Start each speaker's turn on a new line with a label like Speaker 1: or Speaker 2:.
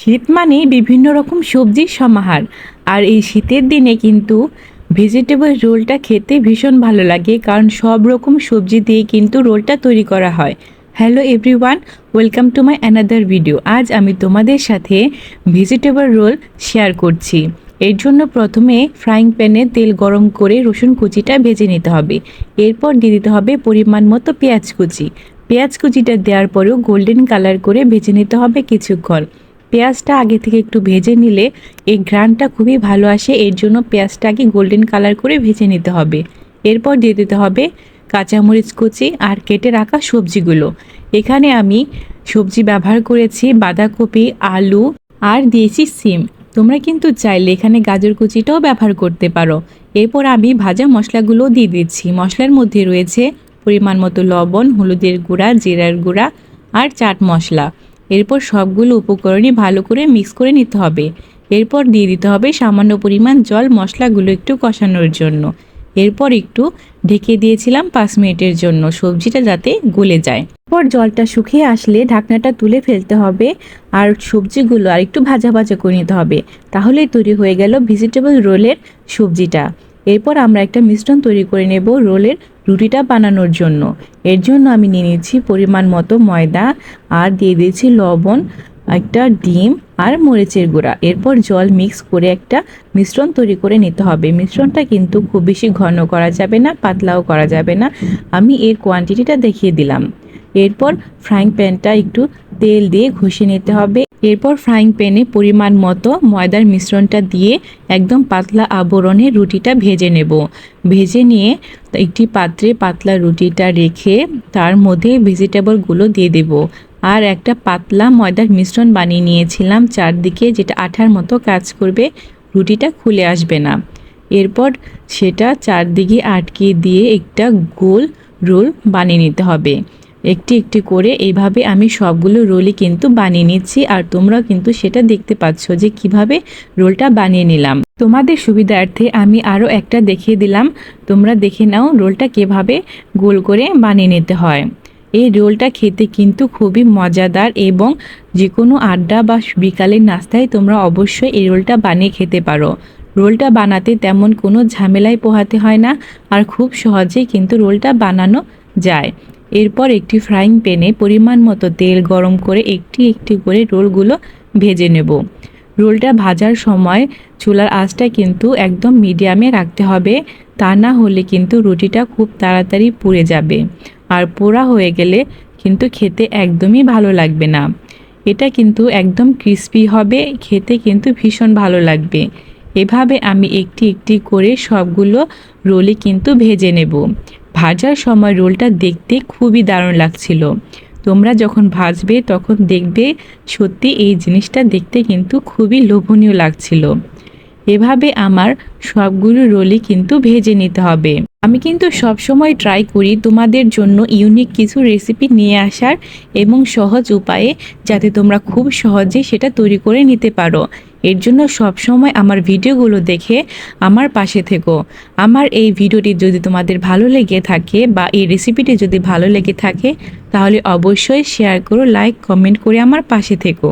Speaker 1: শীত মানে বিভিন্ন রকম সবজির সমাহার। আর এই শীতের দিনে কিন্তু ভেজিটেবল রোলটা খেতে ভীষণ ভালো লাগে, কারণ সব রকম সবজি দিয়ে কিন্তু রোলটা তৈরি করা হয়। Hello everyone welcome to my another video আজ আমি তোমাদের সাথে ভেজিটেবল রোল শেয়ার করছি। এর জন্য প্রথমে ফ্রাইং প্যানে তেল গরম করে রসুন কুচিটা ভেজে নিতে হবে। এরপর দিয়ে দিতে হবে পরিমাণ মতো পেঁয়াজ কুচি। পেঁয়াজ কুচিটা দেওয়ার পরেও গোল্ডেন কালার করে ভেজে নিতে হবে কিছুক্ষণ। পেঁয়াজটা আগে থেকে একটু ভেজে নিলে এই ঘ্রানটা খুবই ভালো আসে। এর জন্য পেঁয়াজটা আগে গোল্ডেন কালার করে ভেজে নিতে হবে। এরপর দিয়ে দিতে হবে কাঁচামরিচ কুচি আর কেটে রাখা সবজিগুলো। এখানে আমি সবজি ব্যবহার করেছি বাঁধাকপি, আলু আর দিয়েছি সিম। তোমরা কিন্তু চাইলে এখানে গাজর কুচিটাও ব্যবহার করতে পারো। এরপর আমি ভাজা মশলাগুলো দিয়ে দিচ্ছি। মশলার মধ্যে রয়েছে পরিমাণ মতো লবণ, হলুদের গুঁড়া, জিরার গুঁড়া আর চাট মশলা। এরপর সবগুলো উপকরণই ভালো করে মিক্স করে নিতে হবে। এরপর দিয়ে দিতে হবে সামান্য পরিমাণ জল, মশলাগুলো একটু কষানোর জন্য। এরপর একটু ঢেকে দিয়েছিলাম পাঁচ মিনিটের জন্য, সবজিটা যাতে গলে যায়। এরপর জলটা শুকিয়ে আসলে ঢাকনাটা তুলে ফেলতে হবে আর সবজিগুলো আর একটু ভাজা ভাজা করে নিতে হবে। তাহলেই তৈরি হয়ে গেল ভেজিটেবল রোলের সবজিটা। এরপর আমরা একটা মিশ্রণ তৈরি করে নেব রোলের রুটিটা বানানোর জন্য। এর জন্য আমি নিয়ে নিচ্ছি পরিমাণ মতো ময়দা, আর দিয়ে দিয়েছি লবণ, একটা ডিম আর মরিচের গুঁড়া। এরপর জল মিক্স করে একটা মিশ্রণ তৈরি করে নিতে হবে। মিশ্রণটা কিন্তু খুব বেশি ঘন করা যাবে না, পাতলাও করা যাবে না। আমি এর কোয়ান্টিটিটা দেখিয়ে দিলাম। এরপর ফ্রাইং প্যানটা একটু তেল দিয়ে ঘষে নিতে হবে। এরপর ফ্রাইং প্যানে পরিমাণ মতো ময়দার মিশ্রণটা দিয়ে একদম পাতলা আবরণে রুটিটা ভেজে নেব। ভেজে নিয়ে একটি পাত্রে পাতলা রুটিটা রেখে তার মধ্যে ভেজিটেবলগুলো দিয়ে দেব। আর একটা পাতলা ময়দার মিশ্রণ বানিয়ে নিয়েছিলাম চারদিকে যেটা আঠার মতো কাজ করবে, রুটিটা খুলে আসবে না। এরপর সেটা চারদিকে আটকে দিয়ে একটা গোল রোল বানিয়ে নিতে হবে। একটি একটি করে এইভাবে আমি সবগুলো রোলই কিন্তু বানিয়ে নিচ্ছি আর তোমরা কিন্তু সেটা দেখতে পাচ্ছ যে কীভাবে রোলটা বানিয়ে নিলাম। তোমাদের সুবিধার্থে আমি আরও একটা দেখিয়ে দিলাম। তোমরা দেখে নাও রোলটা কীভাবে গোল করে বানিয়ে নিতে হয়। এই রোলটা খেতে কিন্তু খুবই মজাদার এবং যে কোনো আড্ডা বা বিকালের নাস্তায় তোমরা অবশ্যই এই রোলটা বানিয়ে খেতে পারো। রোলটা বানাতে তেমন কোনো ঝামেলায় পোহাতে হয় না আর খুব সহজেই কিন্তু রোলটা বানানো যায়। এরপর একটি ফ্রাইং প্যানে পরিমাণ মতো তেল গরম করে একটি একটি করে রোলগুলো ভেজে নেব। রোলটা ভাজার সময় চুলার আঁচটা কিন্তু একদম মিডিয়ামে রাখতে হবে, তা না হলে কিন্তু রুটিটা খুব তাড়াতাড়ি পুড়ে যাবে আর পোড়া হয়ে গেলে কিন্তু খেতে একদমই ভালো লাগবে না। এটা কিন্তু একদম ক্রিস্পি হবে, খেতে কিন্তু ভীষণ ভালো লাগবে। এভাবে আমি একটি একটি করে সবগুলো রোলে কিন্তু ভেজে নেব। ভাজার সময় রোলটা দেখতে খুবই দারুণ লাগছিল। তোমরা যখন ভাজবে তখন দেখবে সত্যি এই জিনিসটা দেখতে কিন্তু খুবই লোভনীয় লাগছিল। এভাবে আমার সবগুলো রোলই কিন্তু ভেজে নিতে হবে। আমি কিন্তু সব সময় ট্রাই করি তোমাদের জন্য ইউনিক কিছু রেসিপি নিয়ে আসার এবং সহজ উপায়ে যাতে তোমরা খুব সহজে সেটা তৈরি করে নিতে পারো। এর জন্য সব সময় আমার ভিডিওগুলো দেখে আমার পাশে থেকো। আমার এই ভিডিওটি যদি তোমাদের ভালো লেগে থাকে বা এই রেসিপিটি যদি ভালো লেগে থাকে, তাহলে অবশ্যই শেয়ার করো লাইক কমেন্ট করে আমার পাশে থেকো।